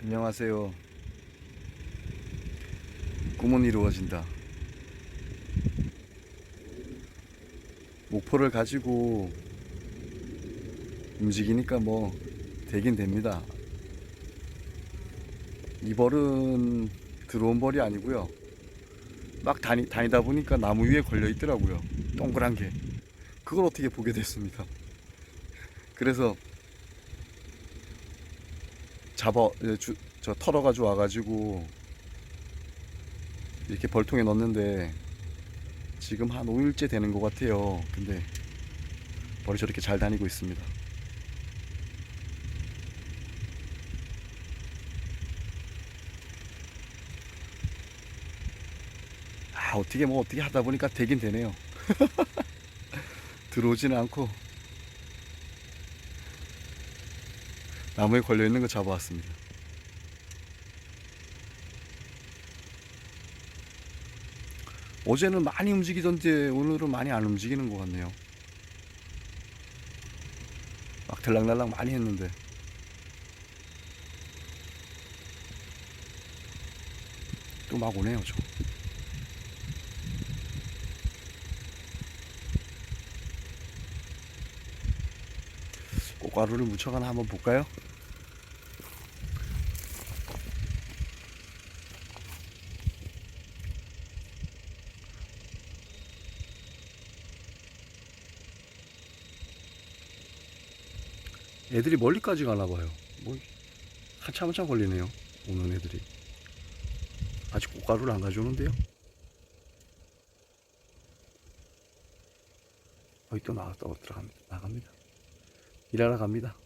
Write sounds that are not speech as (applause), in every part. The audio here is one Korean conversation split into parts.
안녕하세요. 꿈은 이루어진다. 목표를 가지고 움직이니까 뭐 되긴 됩니다. 이 벌은 들어온 벌이 아니고요. 막 다니, 다니다 보니까 나무 위에 걸려 있더라고요. 동그란 게. 그걸 어떻게 보게 됐습니다. 그래서 잡아 예, 주, 저 털어가지고 와가지고 이렇게 벌통에 넣었는데 지금 한 5일째 되는 것 같아요. 근데 벌이 저렇게 잘 다니고 있습니다. 아 어떻게 뭐 어떻게 하다 보니까 되긴 되네요. (laughs) 들어오지는 않고 나무에 걸려 있는 거 잡아왔습니다. 어제는 많이 움직이던데 오늘은 많이 안 움직이는 것 같네요. 막 들락날락 많이 했는데. 또 막 오네요, 저. 꽃가루를 묻혀가나 한번 볼까요? 애들이 멀리까지 가나 봐요. 뭐 한참 한참 걸리네요. 오는 애들이. 아직 꽃가루를 안 가져오는데요. 어이 또 나갔다 들어갑니다. 나갑니다. 일하러 갑니다.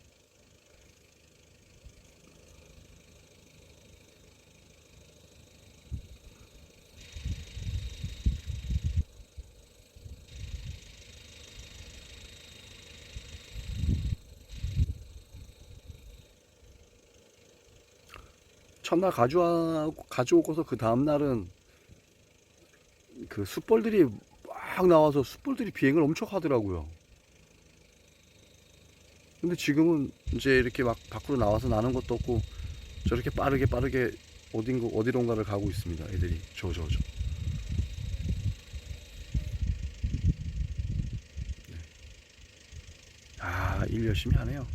첫날 가져와 가져오고서 그 다음 날은 그 숯벌들이 막 나와서 숯벌들이 비행을 엄청 하더라고요. 근데 지금은 이제 이렇게 막 밖으로 나와서 나는 것도 없고 저렇게 빠르게 빠르게 어딘가 어디론가를 가고 있습니다. 애들이 저 저 저. 네. 아, 일 열심히 하네요.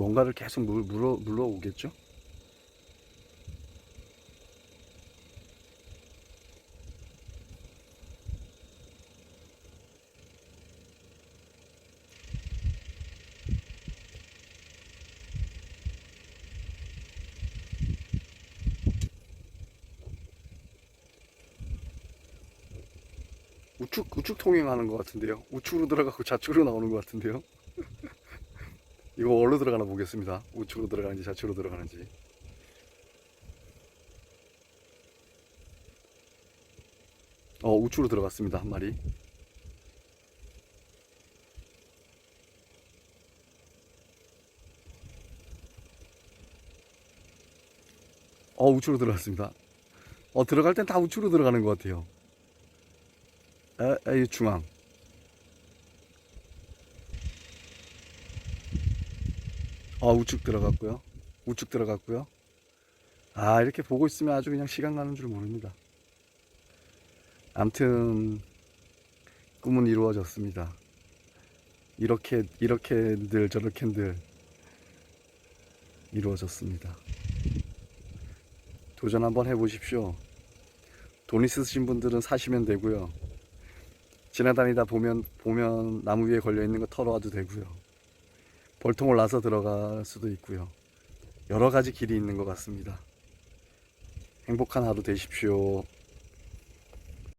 뭔가를 계속 물, 물어, 물어오겠죠? 우측, 우측 통행하는 것 같은데요. 우측으로 들어가고 좌측으로 나오는 것 같은데요. 이거 어디로 들어가나 보겠습니다. 우측으로 들어가는지 좌측으로 들어가는지. 어, 우측으로 들어갔습니다. 한 마리. 어, 우측으로 들어갔습니다. 어, 들어갈 땐 다 우측으로 들어가는 것 같아요. 에, 에, 중앙. 어, 우측 들어갔고요. 우측 들어갔고요. 아, 이렇게 보고 있으면 아주 그냥 시간 가는 줄 모릅니다. 암튼, 꿈은 이루어졌습니다. 이렇게, 이렇게들, 저렇게들 이루어졌습니다. 도전 한번 해보십시오. 돈 있으신 분들은 사시면 되고요. 지나다니다 보면, 보면 나무 위에 걸려 있는 거 털어와도 되고요. 벌통을 놔서 들어갈 수도 있고요. 여러 가지 길이 있는 것 같습니다. 행복한 하루 되십시오.